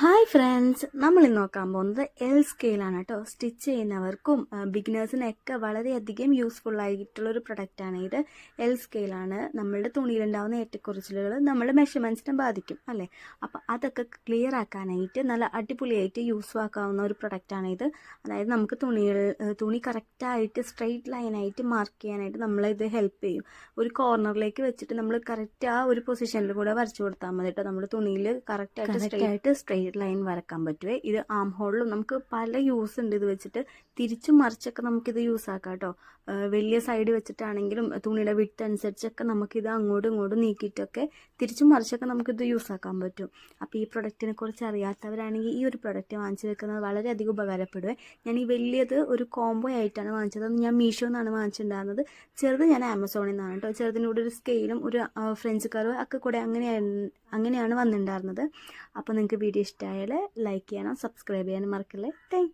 Ha! Hi friends നമ്മൾ ഇന്ന് നോക്കാൻ പോകുന്നത് എൽ സ്കെയിലാണ് കേട്ടോ. സ്റ്റിച്ച് ചെയ്യുന്നവർക്കും ബിഗിനേഴ്സിനൊക്കെ വളരെയധികം യൂസ്ഫുൾ ആയിട്ടുള്ള ഒരു പ്രൊഡക്റ്റാണ് ഇത് എൽ സ്കെയിലാണ് നമ്മളുടെ തുണിയിലുണ്ടാവുന്ന ഏറ്റക്കുറച്ചിലുകൾ നമ്മുടെ മെഷർമെന്റ്സിനെ ബാധിക്കും അല്ലേ? അപ്പോൾ അതൊക്കെ ക്ലിയർ ആക്കാനായിട്ട് നല്ല അടിപൊളിയായിട്ട് യൂസ് ആക്കാവുന്ന ഒരു പ്രൊഡക്റ്റാണ് ഇത്. അതായത് നമുക്ക് തുണികൾ തുണി കറക്റ്റായിട്ട് സ്ട്രെയിറ്റ് ലൈനായിട്ട് മാർക്ക് ചെയ്യാനായിട്ട് നമ്മളിത് ഹെൽപ്പ് ചെയ്യും. ഒരു കോർണറിലേക്ക് വെച്ചിട്ട് നമ്മൾ കറക്റ്റ് ആ ഒരു പൊസിഷനിൽ കൂടെ വരച്ചു കൊടുത്താൽ മതി കേട്ടോ. നമ്മുടെ തുണിയിൽ കറക്റ്റായിട്ട് സ്ട്രെയിറ്റ് സ്ട്രെയിറ്റ് ലൈൻ വരക്കാൻ പറ്റുമേ ഇത് ആം ഹോളിലും നമുക്ക് പല യൂസ് ഉണ്ട്. ഇത് വെച്ചിട്ട് തിരിച്ചും മറിച്ചൊക്കെ നമുക്കിത് യൂസ് ആക്കാം കേട്ടോ വലിയ സൈഡ് വെച്ചിട്ടാണെങ്കിലും തുണിയുടെ വിട്ട് അനുസരിച്ചൊക്കെ നമുക്കിത് അങ്ങോട്ടും ഇങ്ങോട്ടും നീക്കിയിട്ടൊക്കെ തിരിച്ചും മറിച്ചൊക്കെ നമുക്കിത് യൂസ് ആക്കാൻ പറ്റും. അപ്പോൾ ഈ പ്രൊഡക്റ്റിനെ കുറിച്ച് അറിയാത്തവരാണെങ്കിൽ ഈ ഒരു പ്രൊഡക്റ്റ് വാങ്ങിച്ചു വെക്കുന്നത് വളരെയധികം ഉപകാരപ്പെടുവേ. ഞാൻ ഈ വലിയത് ഒരു കോംബോ ആയിട്ടാണ് വാങ്ങിച്ചത്. അത് ഞാൻ മീഷോ നിന്നാണ് വാങ്ങിച്ചിട്ടുണ്ടായിരുന്നത്. ചെറുത് ഞാൻ ആമസോണിൽ നിന്നാണ് കേട്ടോ ചെറുതിനൂടെ ഒരു സ്കെയിലും ഒരു ഫ്രഞ്ച് കറും ഒക്കെ കൂടെ അങ്ങനെയാണ് അങ്ങനെയാണ് വന്നിട്ടുണ്ടായിരുന്നത്. അപ്പോൾ നിങ്ങൾക്ക് വീഡിയോ ഇഷ്ടമായാൽ ലൈക്ക് ചെയ്യണം സബ്സ്ക്രൈബ് ചെയ്യാനും മറക്കല്ലേ. താങ്ക്